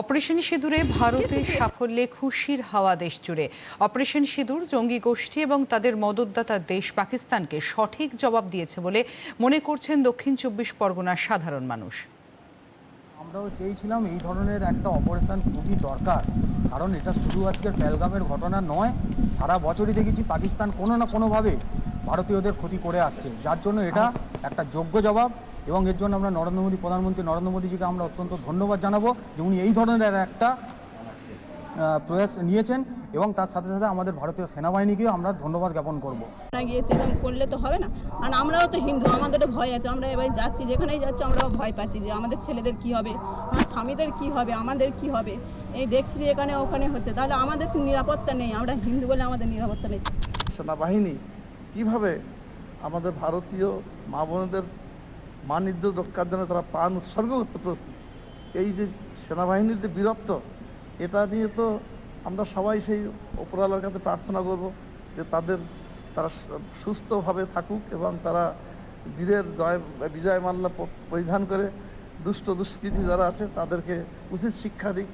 Operation সিঁদুরে ভারতের সাফল্যে খুশির হাওয়া দেশ জুড়ে। অপারেশন সিঁদুর জঙ্গি গোষ্ঠী এবং তাদের মদতদাতা দেশ পাকিস্তানকে সঠিক জবাব দিয়েছে বলে মনে করছেন দক্ষিণ চব্বিশ পরগনার সাধারণ মানুষ। আমরাও চেয়েছিলাম এই ধরনের একটা অপারেশন খুবই দরকার কারণ এটা শুধু আজকের পেলগামের ঘটনা নয় সারা বছরই দেখেছি পাকিস্তান কোনো না কোনোভাবে ভারতীয়দের ক্ষতি করে আসছে। যার জন্য এটা একটা যোগ্য জবাব এবং এর জন্য আমরা নরেন্দ্র মোদী প্রধানমন্ত্রী নরেন্দ্র মোদীজিকে আমরা অত্যন্ত ধন্যবাদ জানাব যে উনি এই ধরনের একটা প্রয়াস নিয়েছেন এবং তার সাথে সাথে আমাদের ভারতীয় সেনাবাহিনীকেও আমরা ধন্যবাদ জ্ঞাপন করব। না গিয়েছে এরকম করলে তো হবে না। কারণ আমরাও তো হিন্দু আমাদেরও ভয় আছে। আমরা এবার যাচ্ছি যেখানেই যাচ্ছি আমরাও ভয় পাচ্ছি যে আমাদের ছেলেদের কি হবে আমার স্বামীদের কি হবে আমাদের কি হবে। এই দেখছি যে এখানে ওখানে হচ্ছে। তাহলে আমাদের তো নিরাপত্তা নেই আমরা হিন্দু বলে আমাদের নিরাপত্তা নেই। সেনাবাহিনী কীভাবে আমাদের ভারতীয় মা বোনদের মান ইজ্জত রক্ষার জন্য তারা প্রাণ উৎসর্গ করতে প্রস্তুত। এই যে সেনাবাহিনীর যে বীরত্ব, এটা নিয়ে তো আমরা সবাই সেই ওপরওয়ালার কাছে প্রার্থনা করব যে তাদের, তারা সুস্থভাবে থাকুক এবং তারা বীরের জয়, বিজয় মাল্লা পরিধান করে দুষ্ট দুষ্কৃতি যারা আছে তাদেরকে উচিত শিক্ষা দিক।